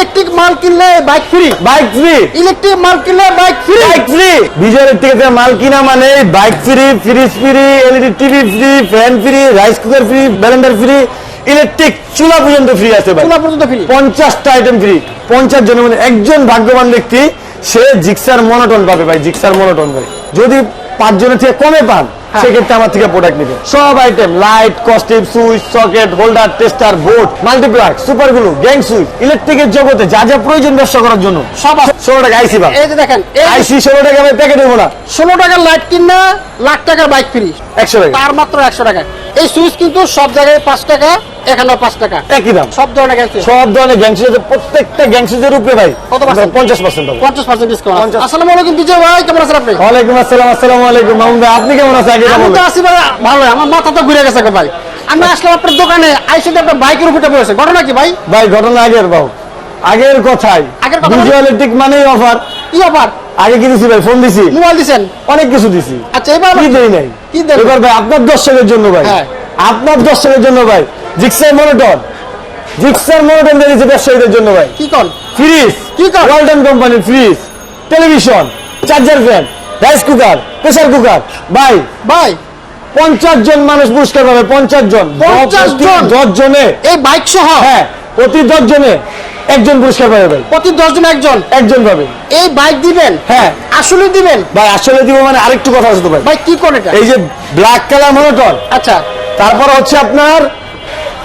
Electric মাল কিনলে bike free. Bike free. Electric মাল কিনলে বাইক ফ্রি। Bike free. বিজয়ের থেকে মাল কিনা মানে bike free fridge free LED TV free fan free rice cooker free blender free electric চুলা পর্যন্ত ফ্রি আছে ভাই। চুলা পর্যন্ত ফ্রি পঞ্চাশটা আইটেম ফ্রি পঞ্চাশ জনের মানে একজন ভাগ্যবান ব্যক্তি সে জিক্সার মনোটন পাবে ভাই জিক্সার মনোটন ভাই। যদি পাঁচ জনের থেকে কমে পান। সেক্ষেত্রে আমার থেকে প্রোডাক্ট নিবে। সব item light কস্টিপ switch socket holder tester board multiplug super glue gang switch ইলেকট্রিকের জগতে যা যা প্রয়োজন ব্যবসা করার জন্য সব। ষোলো টাকা আইসি বা এই যে দেখেন আইসি ষোলো টাকা আমি প্যাকেট দেবো না। ষোলো টাকার লাইট কিনা লাখ টাকার বাইক ফ্রি একশো টাকা। তার মাত্র একশো টাকা এই সুইচ কিন্তু সব জায়গায় পাঁচ টাকা এখানেও পাঁচ টাকা। একই দাম। সব ধরনের গ্যাস সব ধরনের গ্যাং প্রত্যেকটা গ্যাং সুইচের উপরে ভাই কত percent? পঞ্চাশ পার্সেন্ট পঞ্চাশ পার্সেন্ট ডিসকাউন্ট 50 আসসালামু আলাইকুম বিজয় ভাই কেমন আছেন আপনি? ওয়ালাইকুম আসসালাম আসসালামু আলাইকুম। মামুন ভাই আপনি কেমন আছেন? আগে আমি। তো আছি ভাই ভালো আমার মাথা তো ঘুরে গেছে ভাই। আমি আসলাম আপনার দোকানে আইসি আপনার বাইকের উপরে পড়েছে ঘটনা কি ভাই? ভাই ঘটনা আগের বাবু। আগের কথাই। আগের কথা মানে? ভিজুয়ালিটিক মানেই অফার কি অফার আগে কি দিছি ভাই? ফোন দিছি। মোবাইল দিছেন? অনেক কিছু দিছি। আচ্ছা এবার কি দেই নাই? কি? ভাই আপনার দর্শকের জন্য ভাই। হ্যাঁ। আপনার দর্শকের জন্য ভাই জিক্সার মনোটন। জিক্সার মনোটন দিয়ে দিচ্ছে ব্যবসায়ীদের জন্য ভাই। কি কন ফ্রিজ। কি কর? ওয়ালটন কোম্পানির fridge. Television charger fan rice cooker pressure cooker. ভাই ভাই। পঞ্চাশ জন মানুষ পুরস্কার পাবে পঞ্চাশ জন। 50 জন? দশ জনে। এই বাইক সহ? হ্যাঁ প্রতি দশ জনে। একজন পুরস্কার পাবে ভাই। প্রতি দশজন একজন? একজন পাবে। এই বাইক দিবেন? হ্যাঁ। আসলে দিবেন? ভাই আসলে দিব মানে আরেকটু কথা আছে তো ভাই। ভাই কি করে এটা? এই যে ব্ল্যাক কালার মনোটন আচ্ছা। তারপর হচ্ছে আপনার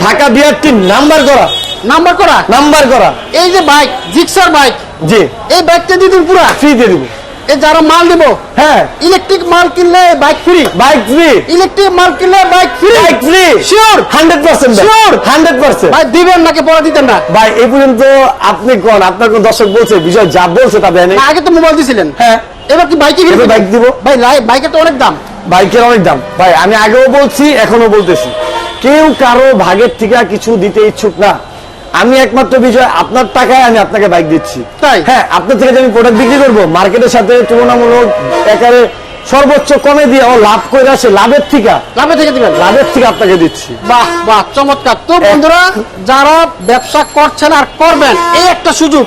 ঢাকা বিআরটি নাম্বার করা। নাম্বার করা? নাম্বার করা। এই যে বাইক জিক্সার বাইক। জি। এই বাইকটা দিয়ে দিন পুরা। ফ্রি দিয়ে দিব। এই যারা মাল দিব? হ্যাঁ। ইলেকট্রিক মাল কিনলে bike free? Bike free. Electric মাল কিনলে bike free? Bike free. Sure hundred percent Sure? Hundred percent. ভাই দিবেন নাকি পরে দিতেন না? ভাই এই পর্যন্ত আপনি কোন আপনার কোন দর্শক বলছে বিষয় যা বলছে তা দেয় না, আগে তো মোবাইল দিছিলেন। হ্যাঁ। এবার কি বাইকে এবার বাইক দিব। ভাই বাইকের তো অনেক দাম। বাইকের অনেক দাম। ভাই আমি আগেও বলছি এখনও বলতেছি। কেউ কারও ভাগের থেকে কিছু দিতে ইচ্ছুক না। আমি একমাত্র বিষয় আপনার টাকায় আমি আপনাকে বাইক দিচ্ছি। তাই? হ্যাঁ আপনার থেকে যে আমি প্রোডাক্ট বিক্রি করব মার্কেটের সাথে তুলনামূলক একারে সর্বোচ্চ কমে দিয়ে ও লাভ করে আসে লাভের থেকে লাভে থেকে দিবেন? লাভের থেকে আপনাকে দিচ্ছি। বাহ বাহ চমৎকার। তো বন্ধুরা যারা ব্যবসা করছেন আর করবেন এই একটা সুযোগ।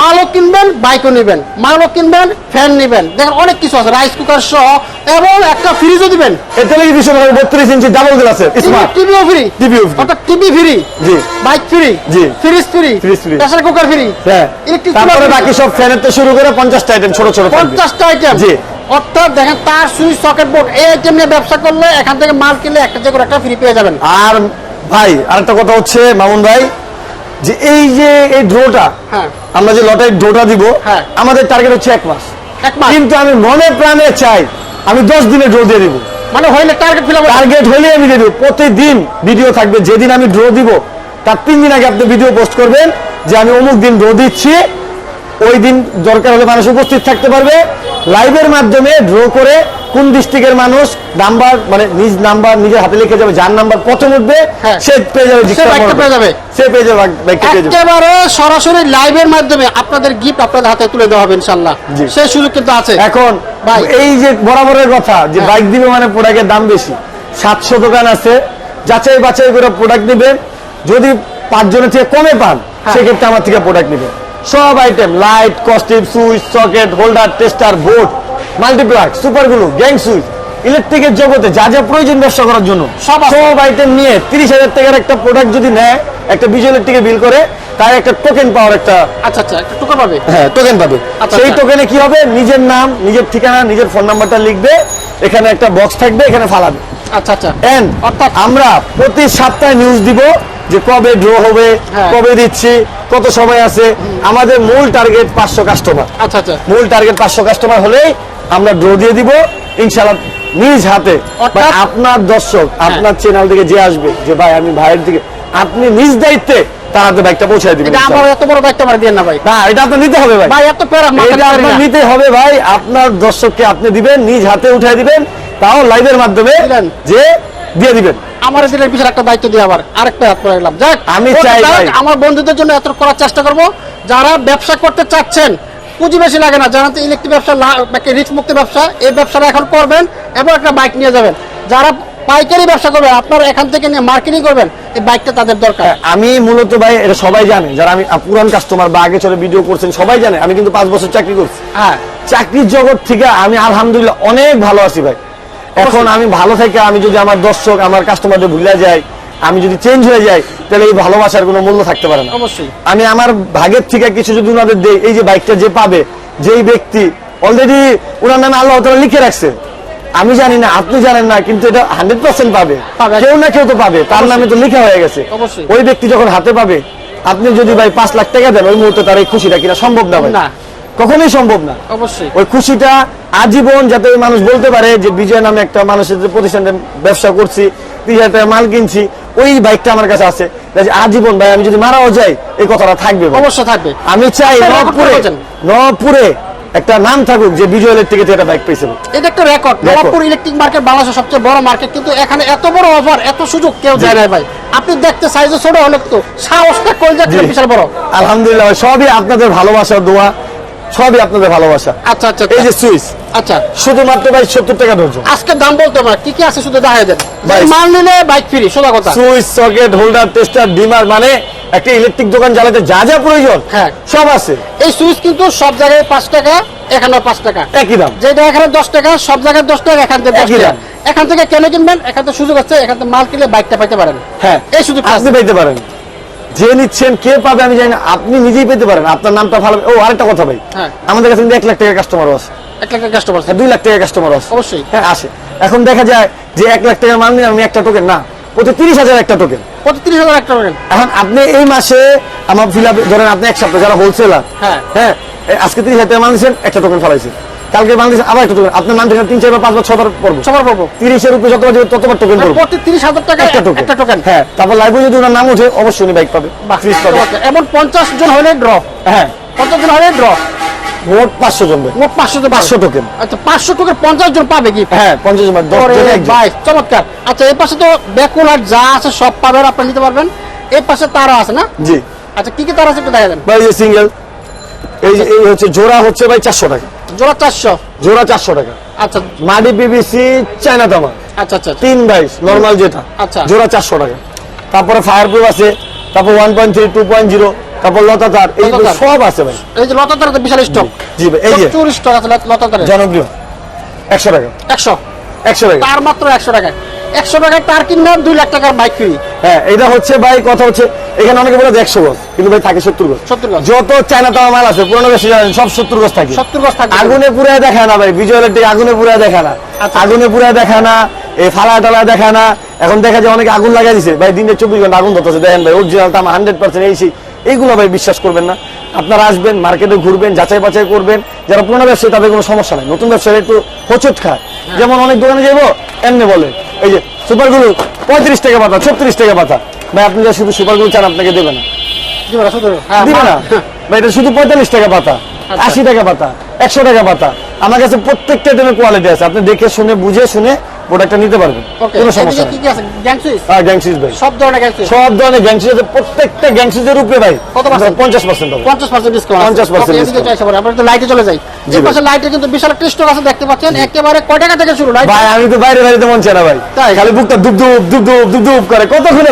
মালও কিনবেন বাইকও নেবেন। মালও কিনবেন ফ্যান নেবেন। দেখেন অনেক কিছু আছে রাইস কুকার সহ এবং একটা ফ্রিজও দিবেন। হবে বত্রিশ ইঞ্চি ডাবল গ্লাসের স্মার্ট টিভিও ফ্রি টিভিও free। অর্থাৎ টিভি ফ্রি জি। বাইক ফ্রি জি। Fridge free Fridge free। Pressure cooker free হ্যাঁ। ইলেকট্রিক তারপরে বাকি সব ফ্যানের তো শুরু করে আইটেম ছোট ছোট আইটেম জি। অর্থাৎ দেখেন তার সুইচ সকেট বোর্ড এই আইটেম নিয়ে ব্যবসা করলে এখান থেকে মাল কিনলে একটা যে একটা ফ্রি পেয়ে যাবেন। আর ভাই আরেকটা কথা হচ্ছে মামুন ভাই যে এই যে এই ড্রোটা হ্যাঁ। আমরা যে লটারি ড্রোটা দিব হ্যাঁ। আমাদের টার্গেট হচ্ছে এক মাস। এক মাস। কিন্তু আমি মনে প্রাণে চাই আমি দশ দিনে ড্রো দিয়ে দিব। মানে হইলে টার্গেট ফিল টার্গেট হলে আমি দিয়ে দিব। প্রতিদিন ভিডিও থাকবে যেদিন আমি ড্র দিব তার তিন দিন আগে আপনি ভিডিও পোস্ট করবেন যে আমি অমুক দিন ড্র দিচ্ছি ওই দিন দরকার হলে মানুষ উপস্থিত থাকতে পারবে। লাইভের মাধ্যমে ড্র করে কোন ডিস্ট্রিক্টের মানুষ নাম্বার মানে নিজ নাম্বার নিজের হাতে লিখে যাবে যার নাম্বার প্রথম উঠবে হ্যাঁ। সে পেয়ে যাবে সে পেয়ে যাবে। সে পেয়ে যাবে বাইকটা পেয়ে যাবে একেবারে সরাসরি লাইভের মাধ্যমে আপনাদের গিফট আপনাদের হাতে তুলে দেওয়া হবে। সেই সুযোগ কিন্তু আছে এখন এই যে বরাবরের কথা যে হ্যাঁ। বাইক দিবে মানে প্রোডাক্টের দাম বেশি সাতশো দোকান আছে যাচাই বাছাই করে প্রোডাক্ট দিবেন যদি পাঁচজনের থেকে কমে পান হ্যাঁ। সেক্ষেত্রে আমার থেকে প্রোডাক্ট নেবেন সব item light কস্টিপ switch socket holder tester board multiplug super glue gang switch ইলেকট্রিকের জগতে যা যা প্রয়োজন ব্যবসা করার জন্য সব সব আইটেম নিয়ে তিরিশ হাজার টাকার একটা প্রোডাক্ট যদি নেয় একটা বিজয় ইলেকট্রিকে বিল করে তার একটা টোকেন পাওয়ার একটা আচ্ছা আচ্ছা একটা টোকা পাবে? হ্যাঁ টোকেন পাবে। আচ্ছা, সেই আচ্ছা। টোকেনে কি হবে? নিজের নাম নিজের ঠিকানা নিজের ফোন নাম্বারটা লিখবে এখানে একটা বক্স থাকবে এখানে ফালাবে। আচ্ছা আচ্ছা। এন্ড অর্থাৎ আমরা প্রতি সপ্তাহে নিউজ দিব যে কবে ড্র হবে হ্যাঁ। কবে দিচ্ছি কত সময় আছে। আমাদের মূল টার্গেট পাঁচশো কাস্টমার আচ্ছা আচ্ছা। মূল টার্গেট পাঁচশো কাস্টমার হলেই আমরা ড্র দিয়ে দিব ইনশাল্লাহ নিজ হাতে। আপনার দর্শক আপনার চ্যানেল থেকে যে আসবে যে ভাই আমি ভাইয়ের দিকে আপনি নিজ দায়িত্বে তার হাতে বাইকটা পৌঁছায় দিবেন এটা আমার এত বড় দায়িত্ব আমার দিয়ে না ভাই। না এটা আপনার নিতে হবে ভাই। ভাই এত প্যারা মাথা এটা আপনার নিতে হবে ভাই আপনার দর্শককে আপনি দিবেন নিজ হাতে দিবেন তাও লাইভের মাধ্যমে। যে দিয়ে দিবেন। আমার পিছনে একটা দায়িত্ব দিয়ে আবার আরেকটা হাত করে যাক আমি চাই আমার বন্ধুদের জন্য এত করার চেষ্টা করব। যারা ব্যবসা করতে চাচ্ছেন পুঁজি বেশি লাগে না যারা ইলেকট্রিক ব্যবসা রিস্ক মুক্ত ব্যবসা এই ব্যবসাটা এখন করবেন এবং একটা বাইক নিয়ে যাবেন। যারা পাইকারি ব্যবসা করবেন আপনারা এখান থেকে নিয়ে মার্কেটিং করবেন এই বাইকটা তাদের দরকার। আমি মূলত ভাই এটা সবাই জানে যারা আমি পুরান কাস্টমার বা আগে চলে ভিডিও করছেন সবাই জানে আমি কিন্তু পাঁচ বছর চাকরি করছি। হ্যাঁ। চাকরির জগৎ থেকে আমি আলহামদুলিল্লাহ অনেক ভালো আছি ভাই। এখন আমি ভালো থেকে আমি যদি আমার দর্শক আমার কাস্টমারদের ভুলে যাই আমি যদি চেঞ্জ হয়ে যাই তাহলে এই ভালোবাসার কোনো মূল্য থাকতে পারে না। অবশ্যই। আমি আমার ভাগের থেকে কিছু যদি ওনাদের দেই এই যে বাইকটা যে পাবে যেই ব্যক্তি অলরেডি ওনার নামে আল্লাহ তাআলা লিখে রাখছে আমি জানি না আপনি জানেন না কিন্তু এটা হান্ড্রেড পার্সেন্ট পাবে। কেউ না কেউ তো পাবে তার নামে তো লিখা হয়ে গেছে। ওই ব্যক্তি যখন হাতে পাবে আপনি যদি ভাই পাঁচ লাখ টাকা দেন ওই মুহূর্তে তার এই খুশিটা কিনা সম্ভব না ভাই। কখনোই সম্ভব না। অবশ্যই। ওই খুশিটা আজীবন যাতে ওই মানুষ বলতে পারে যে বিজয় নামে একটা মানুষের যে প্রতিষ্ঠানে ব্যবসা করছি তিন হাজার টাকা মাল কিনছি ওই বাইকটা আমার কাছে আছে। আজীবন ভাই আমি যদি মারাও যাই এই কথাটা থাকবে ভাই। অবশ্যই থাকবে। আমি চাই নবপুরে নবপুরে একটা নাম থাকুক যে বিজয় ইলেকট্রিকে একটা বাইক পেয়েছে এটা একটা রেকর্ড নবাবপুর ইলেকট্রিক মার্কেট বাংলাদেশের সবচেয়ে বড় মার্কেট কিন্তু এখানে এত বড় অফার এত সুযোগ কেউ দেয় না ভাই। আপনি দেখতে সাইজে ছোট হলে তো। সাহসটা কই যাচ্ছে বিশাল বড়। আলহামদুলিল্লাহ সবই আপনাদের ভালোবাসা দোয়া। সবই আপনাদের ভালোবাসা। আচ্ছা আচ্ছা এই যে সুইচ। আচ্ছা। শুধুমাত্র ভাই সত্তর টাকা ধরছো আজকে দাম বলতে হবে কি কি আছে শুধু দেখাই দেন। ভাই। মাল নিলে বাইক ফ্রি সোজা কথা। Switch socket holder tester dimmer মানে একটা ইলেকট্রিক দোকান জ্বালাতে যা যা প্রয়োজন হ্যাঁ। সব আছে। এই সুইচ কিন্তু সব জায়গায় পাঁচ টাকা এখানে পাঁচ টাকা। একই দাম। যেটা এখানে দশ টাকা সব জায়গায় দশ টাকা এখান থেকে দশ একই টাকা। দাম। এখান থেকে কেন কিনবেন? এখান থেকে সুযোগ আছে এখান থেকে মাল কিনলে বাইকটা পাইতে পারেন। হ্যাঁ এই শুধু আপনি পেতে পারেন। যে নিচ্ছেন কে পাবে আমি জানি না। আপনি নিজেই পেতে পারেন। আপনার নামটা ভালো ও আরেকটা কথা ভাই। হ্যাঁ। আমাদের কাছে এক লাখ টাকার কাস্টমারও আছে। এক লাখ কাস্টমার হ্যাঁ, দুই লাখ টাকার কাস্টমার আছে। অবশ্যই। হ্যাঁ আসে এখন দেখা যায় যে এক লাখ টাকার মাল নিয়ে আমি একটা টোকেন না প্রতি তিরিশ হাজার একটা টোকেন প্রতি তিরিশ হাজার একটা পাবেন এখন আপনি এই মাসে আমার ফিল ধরেন আপনি এক সপ্তাহ যারা হোলসেলার হ্যাঁ। হ্যাঁ আজকে তিরিশ হাজার টাকা মাল একটা টোকেন ফেলাইছেন। কালকে বাংলাদেশ আবার একটা টোকেন আপনার নাম থেকে তিন চার বার পাঁচ বার ছবার পড়ব। সবার পাবো তিরিশের উপরে যতবার যাবে ততবার টোকেন পড়ব। প্রতি তিরিশ হাজার টাকা একটা টোকেন একটা টোকেন হ্যাঁ তারপর লাইভে যদি ওনার নাম উঠে অবশ্যই উনি বাইক পাবে। ফ্রিজ পাবে। এমন পঞ্চাশ জন হলে ড্র হ্যাঁ। পঞ্চাশ জন হলে ড্র মোট পাঁচশো জন মোট পাঁচশো জন পাঁচশো টোকেন আচ্ছা পাঁচশো টোকেন পঞ্চাশ জন পাবে কি? হ্যাঁ পঞ্চাশ জন একজন। চমৎকার। আচ্ছা এই পাশে তো ব্যাকুলার যা আছে সব পাবেন আপনি নিতে পারবেন। এই পাশে তারও আছে না? জি। আচ্ছা কি কি তারা আছে একটু দেখা দেন। সিঙ্গেল এই এই হচ্ছে জোড়া হচ্ছে ভাই চারশো টাকা। জোড়া চারশো? জোড়া চারশো টাকা। আচ্ছা। মাডি পিবিসি চায়না তামা। আচ্ছা আচ্ছা তিন বাইশ নর্মাল যেটা। আচ্ছা। জোড়া চারশো টাকা। তারপরে ফায়ার প্রুফ আছে তারপর one point three two point zero তারপর লতা তার এই সব আছে ভাই। এই যে লতা তার বিশাল স্টক জি ভাই এই যে। স্টক আছে লতা তারের জনপ্রিয়। একশো টাকা। একশো। একশো টাকা। তার মাত্র একশো টাকা একশো টাকায় তার কিনলে দুই লাখ টাকার বাইক ফ্রি হ্যাঁ এটা হচ্ছে ভাই কথা হচ্ছে এখানে অনেকে বলে একশো গজ কিন্তু ভাই থাকে সত্তর গজ। 70 গজ। যত চায়না তামা মাল আছে পুরোনো বেশি জানেন সব সত্তর গজ থাকে। সত্তর গজ থাকবে আগুনে পুরায় দেখা না ভাই বিজয় ইলেকট্রিক আগুনে পুরায় দেখা না। আচ্ছা। আগুনে পুরায় দেখা না এই ফালা টালা দেখা না। এখন দেখা যায় অনেকে আগুন লাগাই দিছে। ভাই দিনে চব্বিশ ঘণ্টা আগুন ধরতেছে। দেখেন ভাই অরিজিনাল তামা হান্ড্রেড পার্সেন্ট এই সেই এইগুলো ভাই বিশ্বাস করবেন না। আপনারা আসবেন মার্কেটে ঘুরবেন যাচাই বাছাই করবেন। যারা পুরোনো ব্যবসায়ী তাদের কোনো সমস্যা নাই। নতুন ব্যবসায়ী একটু হোচট খায়। যেমন অনেক দোকানে যাব এমনি বলে এই যে সুপারগুলো পঁয়ত্রিশ টাকা পাতা ছত্রিশ টাকা পাতা। ভাই আপনি যা শুধু সুপারগুলো চান আপনাকে দেবে না। হ্যাঁ, দিবে না? ভাই এটা শুধু পঁয়তাল্লিশ টাকা পাতা আচ্ছা। আশি টাকা পাতা একশো টাকা পাতা। আমার কাছে প্রত্যেকটা কোয়ালিটি আছে। আপনি দেখে শুনে বুঝে শুনে প্রোডাক্টটা নিতে পারবেন। কোনো সমস্যা কি নেই। কি গ্যাং সুইচ হ্যাঁ ভাই। সব ধরনের গ্যাং সুইচ সব ধরনের গ্যাংসিস আছে। প্রত্যেকটা গ্যাংসিসের উপরে ভাই কত পার্সেন্ট হবে। পঞ্চাশ পার্সেন্ট ডিসকাউন্ট 50% discount। আমরা তো লাইটে চলে যাই এই পাশে লাইটে কিন্তু বিশাল একটা আছে দেখতে পাচ্ছেন। একেবারে কয় টাকা থেকে শুরু? লাইট ভাই আমি তো বাইরে বাইরে মন চায় না ভাই। তাই? খালি বুকটা করে।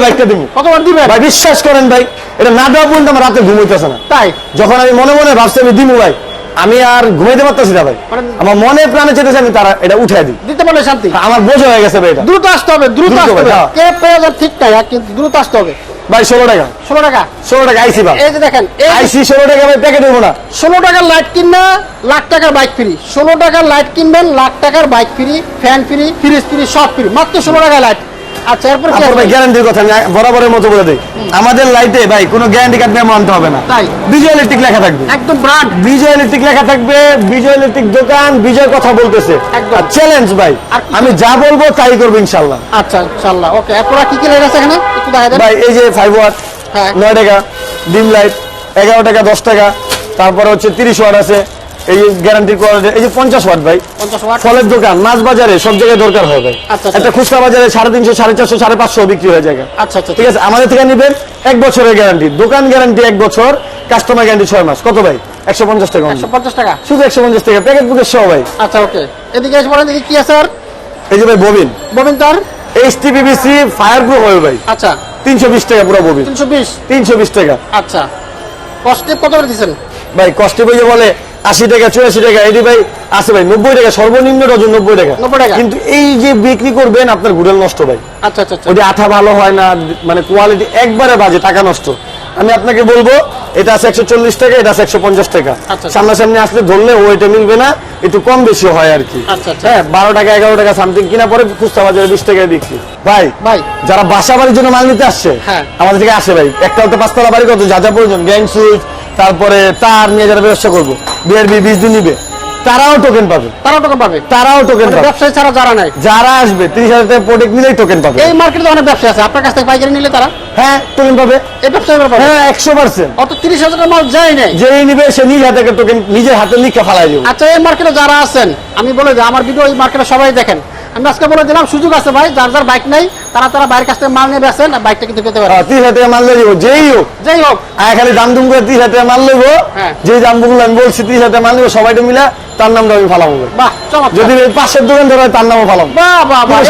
বাইকটা দিব? দিবেন? ভাই বিশ্বাস করেন ভাই এটা না দেওয়া পর্যন্ত আমার রাতে ঘুমাইতেছে না। তাই? যখন আমি মনে মনে ভাবছি আমি দিমু ভাই আমি আর ঘুমাইতে পারতেছি না ভাই। মানে- আমার মনে প্রাণে চেতেছে আমি তারা এটা উঠাই দিই। দিতে পারলে শান্তি। আমার বোঝা হয়ে গেছে ভাই এটা। দ্রুত আসতে হবে দ্রুত আসতে হবে। ভাই, হ্যাঁ। কে প্রয়োজন ঠিক নাই আর কিন্তু দ্রুত আসতে হবে। ভাই ষোলো টাকা। ষোলো টাকা? ষোলো টাকা আইসি বা এই যে দেখেন আইসি ষোলো টাকা ভাই প্যাকেট দেবো না। ষোলো টাকার লাইট কিনবে লাখ টাকার বাইক ফ্রি ষোলো টাকার লাইট কিনবেন লাখ টাকার bike free fan free fridge free সব ফ্রি মাত্র ষোলো টাকার লাইট আচ্ছা এরপর কি তারপর আছে? ভাই গ্যারান্টির কথা আমি বরাবরের মতো বলে দিই। আমাদের লাইটে ভাই কোনো গ্যারান্টি কার্ড মেমো আনতে হবে না। তাই? বিজয় ইলেকট্রিক লেখা থাকবে। একদম বিজয় ইলেকট্রিক লেখা থাকবে বিজয় ইলেকট্রিক দোকান বিজয় কথা বলতেছে। একদম। চ্যালেঞ্জ ভাই আমি যা বলব তাই করব ইনশাল্লাহ। আচ্ছা ইনশাআল্লাহ ওকে এরপর কি কি লাইট আছে এখানে? একটু দেখা দেন। ভাই এই যে ফাইভ ওয়াট হ্যাঁ। নয় টাকা ডিম লাইট এগারো টাকা দশ টাকা তারপরে হচ্ছে তিরিশ ওয়াট আছে। এই গ্যারান্টি এই যে পঞ্চাশ ওয়াট ভাই ফলের দোকান মাছ বাজারে সব জায়গায় দরকার হয় ভাই। আচ্ছা, আচ্ছা। একটা খুচরা বাজারে সাড়ে তিনশো সাড়ে চারশো সাড়ে পাঁচশো বিক্রি হয়ে যায়। আচ্ছা আচ্ছা ঠিক আছে আমাদের থেকে নিবেন এক বছরের গ্যারান্টি দোকান গ্যারান্টি এক বছর কাস্টমার গ্যারান্টি ছয় মাস। কত ভাই? একশো পঞ্চাশ টাকা একশো পঞ্চাশ টাকা? শুধু একশো পঞ্চাশ টাকা প্যাকেট বুকের সহ ভাই। আচ্ছা ওকে। এদিকে এসে বলেন কি আছে আর। এই যে ভাই ববিন। ববিন তার? এইচ ফায়ার প্রুফ হবে ভাই। আচ্ছা। তিনশো বিশ টাকা পুরো ববি তিনশো বিশ? তিনশো বিশ টাকা। আচ্ছা। কস্টে কত করে দিচ্ছেন ভাই কষ্টে বলে আশি টাকা চুরাশি টাকা এটি ভাই আছে ভাই নব্বই টাকা সর্বনিম্ন ডজন নব্বই টাকা। 90 টাকা। কিন্তু এই যে বিক্রি করবেন আপনার নষ্ট ভাই। আচ্ছা আচ্ছা আচ্ছা। ওটি আঠা ভালো হয় না মানে কোয়ালিটি একবারে বাজে টাকা নষ্ট। আমি আপনাকে বলব এটা আছে একশো চল্লিশ টাকা এটা আছে একশো পঞ্চাশ টাকা। সামনাসামনি আসলে ধরলে ওইটা মিলবে না একটু কম বেশি হয় আর কি। হ্যাঁ বারো টাকা এগারো টাকা সামথিং কিনা পরে খুচরা বাজারে বিশ টাকায় বিক্রি। ভাই ভাই। যারা বাসা বাড়ির জন্য মাল নিতে আসছে হ্যাঁ। আমাদের থেকে আসে ভাই। একটা পাঁচতলা বাড়ি কত? যা যা প্রয়োজন গ্যাং সুইচ তারপরে তার নিয়ে যারা ব্যবসা করব বিআরবি বীজ দিয়ে নিবে তারাও টোকেন পাবে। তারাও টাকা পাবে? তারাও টোকেন পাবে। ব্যবসায়ী ছাড়া যারা নাই? যারা আসবে তিরিশ হাজার টাকা প্রোডাক্ট নিলেই টোকেন পাবে। এই মার্কেটে অনেক ব্যবসা আছে আপনার কাছ থেকে পাইকারি নিলে তারা? হ্যাঁ টোকেন পাবে। এই ব্যবসায়ী পাবে? হ্যাঁ একশো পার্সেন্ট অত তিরিশ হাজার মাল যায় নাই। যেই নিবে সে নিজ হাতে টোকেন নিজের হাতে লিখে ফালাই দেবে। আচ্ছা এই মার্কেটে যারা আছেন আমি বলে যে আমার ভিডিও এই মার্কেটে সবাই দেখেন। আমি আজকে বলে দিলাম সুযোগ আছে ভাই যার যার বাইক নাই তারা তারা বাইরের কাছ থেকে মাল নিয়ে আর বাইকটা কিন্তু পেতে পারে তিরিশ হাজার টাকা মাল দিয়ে যেই হোক। যাই হোক। আর খালি দাম দুম করে তিরিশ হাজার টাকা মাল নেব হ্যাঁ। যে দামগুলো আমি বলছি তিরিশ হাজার টাকা মাল নেব সবাইটা মিলা তার নামটা আমি ফালাবো বাহ যদি পাশের দোকান ধরে তার নামও ফালাবো। বাহ বাহ বাহ।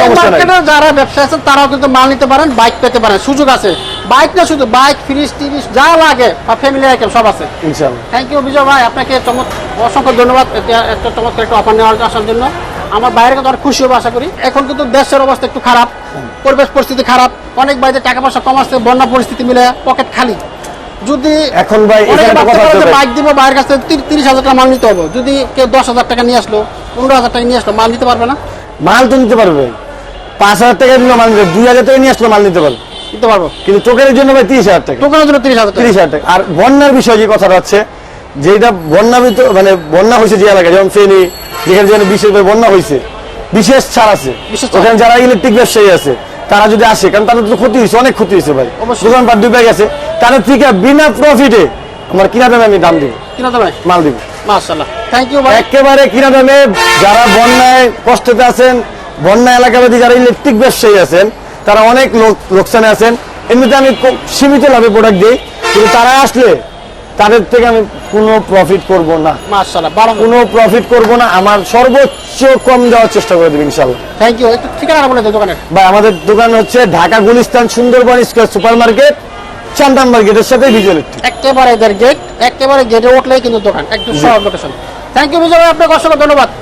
যারা ব্যবসা আছেন তারাও কিন্তু মাল নিতে পারেন বাইক পেতে পারেন। সুযোগ আছে। বাইক না শুধু বাইক ফ্রিজ টিরিজ যা লাগে বা ফ্যামিলি আইটেম সব আছে। ইনশাল্লাহ থ্যাংক ইউ বিজয় ভাই। আপনাকে চমৎ অসংখ্য ধন্যবাদ। একটা চমৎকার একটা অফার নেওয়ার আসার জন্য। আমার বাইরে কিন্তু অনেক খুশি হব আশা করি। এখন কিন্তু দেশের অবস্থা একটু খারাপ পরিবেশ পরিস্থিতি খারাপ অনেক বাইরে টাকা পয়সা কম আসছে বন্যা পরিস্থিতি মিলে পকেট খালি। যদি এখন ভাই। বাইক দিব বাইরের কাছ থেকে তিরিশ হাজার টাকা মাল নিতে হবে। যদি কেউ দশ হাজার টাকা নিয়ে আসলো পনেরো হাজার টাকা নিয়ে আসলো মাল নিতে পারবে না? মাল তো নিতে পারবে। পাঁচ হাজার টাকা দিলে মাল নিতে দুই হাজার টাকা নিয়ে আসলে মাল নিতে পারবে। নিতে পারব। কিন্তু টোকেনের জন্য ভাই তিরিশ হাজার টাকা। দোকানের জন্য তিরিশ হাজার তিরিশ হাজার টাকা। আর বন্যার বিষয় যে কথাটা হচ্ছে যেটা বন্যা মানে বন্যা হয়েছে যে এলাকায় যেমন ফেনী যেখানে যেখানে বিশেষ করে বন্যা হয়েছে বিশেষ ছাড় আছে। ওখানে যারা ইলেকট্রিক ব্যবসায়ী আছে তারা যদি আসে কারণ তাদের তো ক্ষতি হয়েছে অনেক ক্ষতি হয়েছে ভাই। দোকানপাট ডুবে গেছে তাদের থেকে বিনা প্রফিটে আমার কিনা দামে আমি দাম দিব। কিনা মাল দিব। মাশাল্লাহ থ্যাংক ইউ ভাই। একেবারে কিনা দামে যারা বন্যায় কষ্টতে আছেন বন্যা এলাকাবাদী যারা ইলেকট্রিক ব্যবসায়ী আছেন তারা অনেক লোক লোকসানে আছেন। এমনিতে আমি সীমিত লাভে প্রোডাক্ট দিই কিন্তু তারা আসলে তাদের থেকে আমি কোনো প্রফিট করব না। মাশাল্লাহ বারো কোনো প্রফিট করব না আমার সর্বোচ্চ কম দেওয়ার চেষ্টা করে দেবেন ইনশাল্লাহ থ্যাংক ইউ একটু ঠিকানা বলে দাও দোকানের। ভাই আমাদের দোকান হচ্ছে Dhaka Gulistan Sundarban square super market চান্দান মার্কেটের সাথে ভিজুয়াল একেবারে এদের গেট একেবারে গেটে উঠলেই কিন্তু দোকান একদম সহজ লোকেশন থ্যাংক ইউ বিজয় আপনাকে অসংখ্য ধন্যবাদ।